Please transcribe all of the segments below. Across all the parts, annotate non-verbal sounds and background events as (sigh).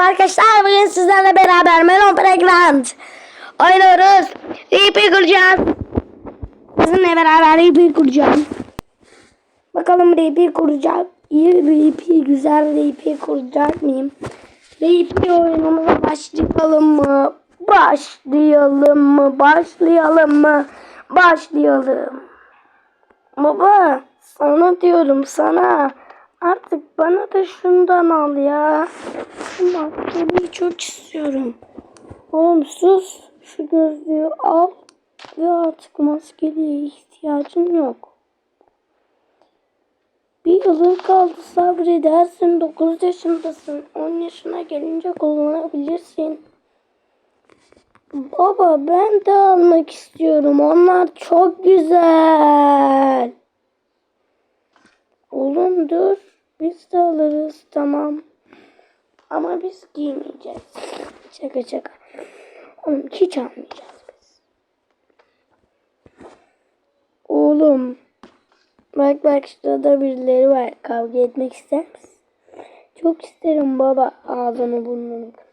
Arkadaşlar bugün sizlerle beraber Melon Playground oynuyoruz. RP kuracağız. Sizinle beraber RP kuracağım. Bakalım RP kuracak. İyi RP, güzel RP kuracak mıyım? RP oyunumuza başlayalım mı? Başlayalım mı? Başlayalım mı? Başlayalım. Baba sana diyorum sana. Artık bana da şundan al ya. Şu maskeyi çok istiyorum. Oğlum sus. Şu gözlüğü al. Ve artık maskeliğe ihtiyacın yok. Bir yılın kaldı sabredersin. 9 yaşındasın. 10 yaşına gelince kullanabilirsin. Baba ben de almak istiyorum. Onlar çok güzel. Oğlum dur. Biz de alırız tamam. Ama biz giymeyeceğiz. Şaka şaka. Oğlum hiç almayacağız biz. Oğlum. Bak bak şurada birileri var. Kavga etmek ister misin? Çok isterim baba ağzını burnunu kırmak.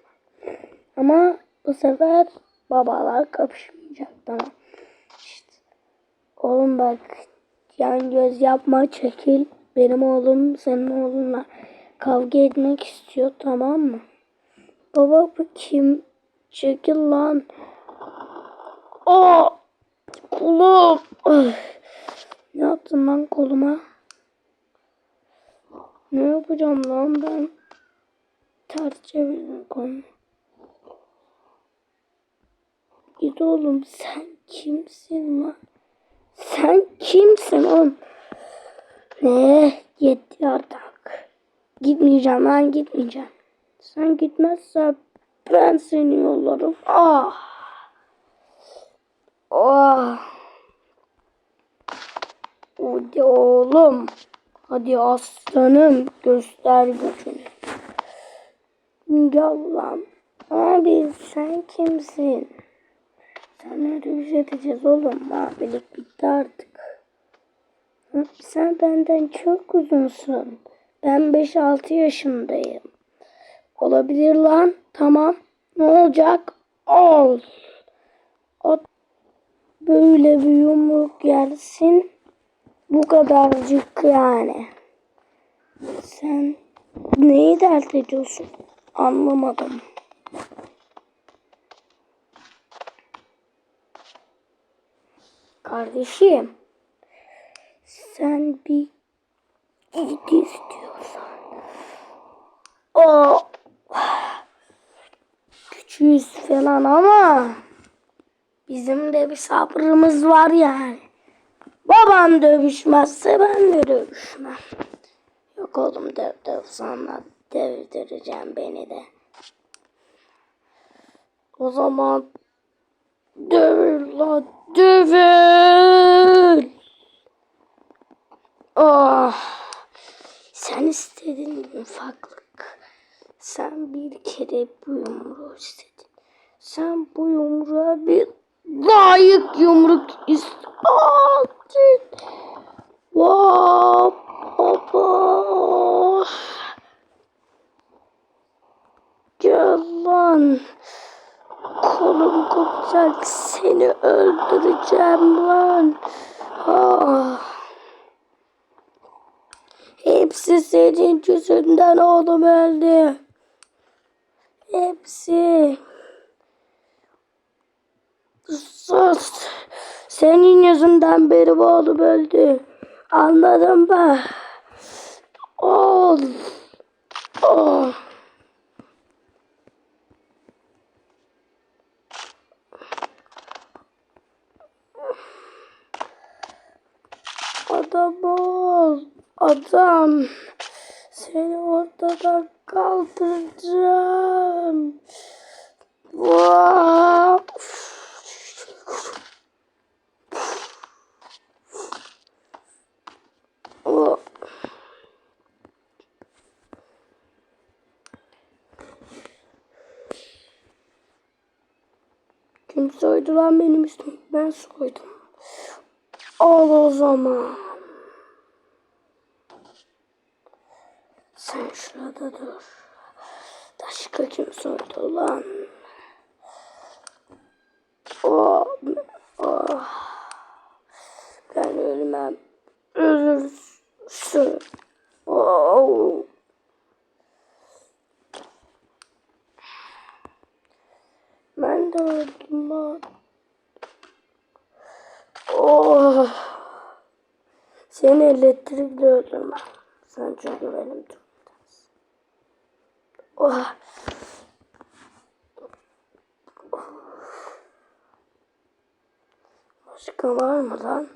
Ama bu sefer babalar kapışmayacak tamam. İşte. Oğlum bak yan göz yapma çekil. Benim oğlum senin oğlunla kavga etmek istiyor tamam mı? Baba bu kim? Çekil lan. Aa! Kolum. Ne yaptın lan koluma? Ne yapacağım lan ben? Ters çevirdim kolumu. Git oğlum sen kimsin lan? Sen kimsin oğlum? Ne? Yetti artık. Gitmeyeceğim lan gitmeyeceğim. Sen gitmezsen ben seni yollarım. Ah. Ah. Hadi oğlum. Hadi aslanım göster gücünü. Gel lan. Abi sen kimsin? Sana rüzgar edeceğiz oğlum. Mabilik bitti artık. Sen benden çok uzunsun. Ben 5-6 yaşındayım. Olabilir lan. Tamam. Ne olacak? Ol. At. Böyle bir yumruk yersin. Bu kadarcık yani. Sen neyi dert ediyorsun? Anlamadım. Kardeşim. Sen bir git istiyorsan. O küçüğüz falan ama bizim de bir sabrımız var yani. Baban dövüşmezse ben de dövüşmem. Yok oğlum döv döv sonra dövdüreceğim beni de. O zaman dövül la dövül. Ah. Sen istedin ufaklık. Sen bir kere bu yumruğu istedin. Sen bu yumruğa bir layık yumruk istedin. Vaa baba. Gel lan. Kolum kopacak. Seni öldüreceğim lan. Ah. Hepsi senin yüzünden oğlum öldü. Hepsi. Sus. Senin yüzünden benim oğlum öldü. Anladın mı? Ol. Oh ol. Adam. Seni ortadan kaldıracağım. O. Kim soydu lan benim üstüm? Ben soydum. Al o zaman. Dur. Başka kim sordu lan? Oh, oh. Ben ölmem. Ölürsün. Oh. Ben de öldüm lan. Oh. Seni elektrikle öldürmem. Sen benim durumdasın. Oh. Başka var mı lan?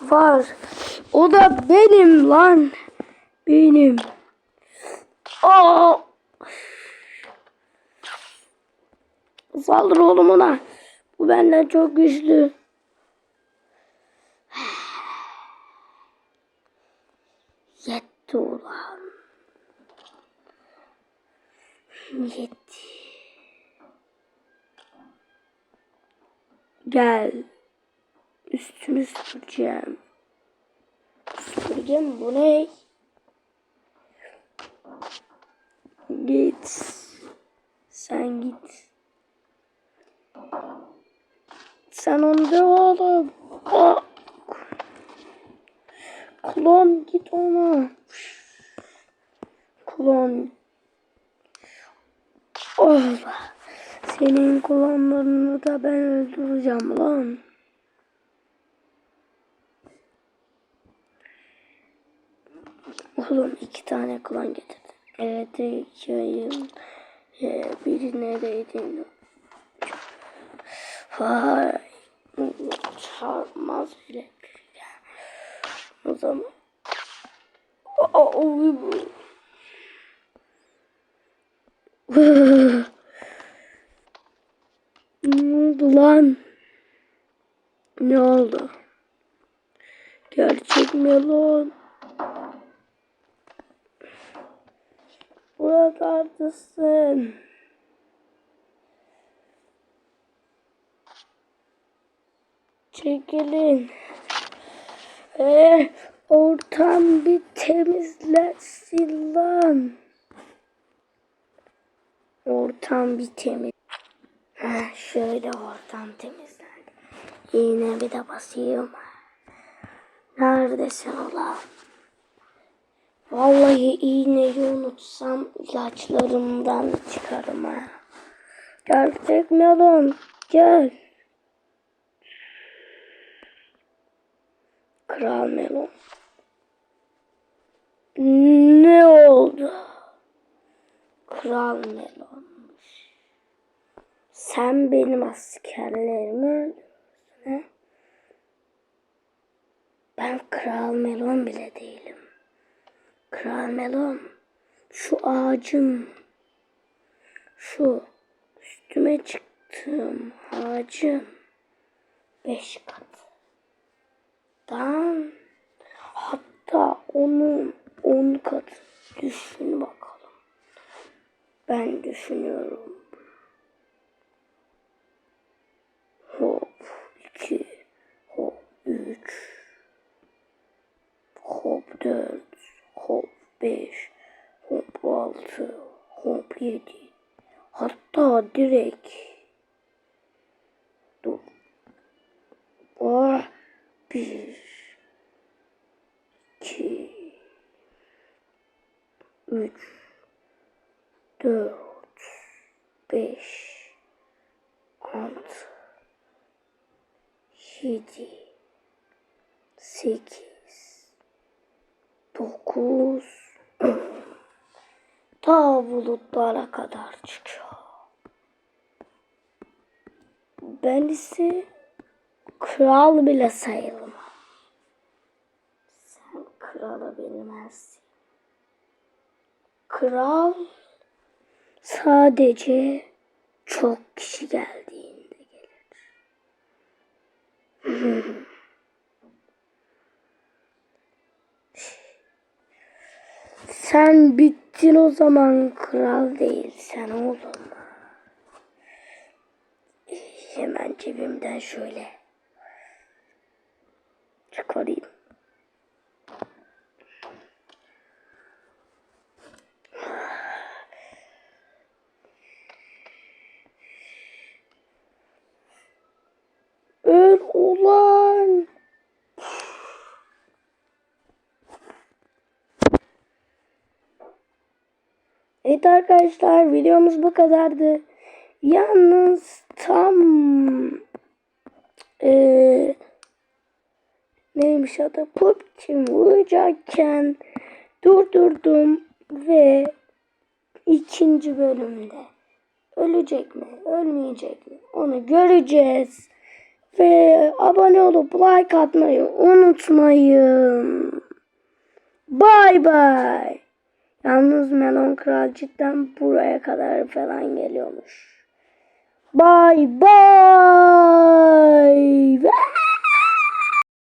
Var. O da benim lan. Benim. Aa! Saldır oğlum ona. Bu benden çok güçlü. Yetti ulan. Yetti. Gel. Üstünü süpüreceğim. Süpürgem bu ne? Git. Sen git. Sen onda oğlum. Aa! Klon git ona. Klon. Oh. Senin klonlarını da ben öldüreceğim lan. Oğlum iki tane klon getirdim. Elektrik yayın. Ee, biri neredeydi? Vay. Çarpmaz bile. O zaman. Aa, oy bu. Ne oldu lan? Ne oldu? Gerçek mi lan? Buradasın. Çekilin. Ee, ortam bir temizlensin lan. Ortam bir temiz. Şöyle ortam temizlen. Yine bir de basayım. Neredesin ulan? Vallahi iğneyi unutsam ilaçlarımdan çıkarım ha. Gerçek melon gel. Kral melon. Ne oldu? Kral melon. Sen benim askerlerimi öldürdün. ha? Ben kral melon bile değilim. Kral melon. Şu ağacın. Şu üstüme çıktığım ağacın. Beş katı. Dan hatta onun on katı. Düşün bakalım. Ben düşünüyorum. Hop iki, hop üç, hop dört, hop beş, hop altı, hop yedi. Hatta direkt dur. Ah, bir, iki, üç, dört, beş, altı, yedi, sekiz, dokuz. (clears throat) Ta bulutlara kadar çıkıyor. Ben ise kral bile sayılmam. Sen kralı bilmezsin. Kral sadece çok kişi geldiğinde gelir. Sen bittin o zaman kral değilsen oğlum. Hemen cebimden şöyle çıkarayım. Öl ulan. Evet arkadaşlar videomuz bu kadardı. Yalnız tam eee neymiş adı PUBG vuracakken durdurdum ve ikinci bölümde ölecek mi ölmeyecek mi onu göreceğiz. Ve abone olup like atmayı unutmayın. Bay bay. Yalnız Melon Kral cidden buraya kadar falan geliyormuş. Bay bay.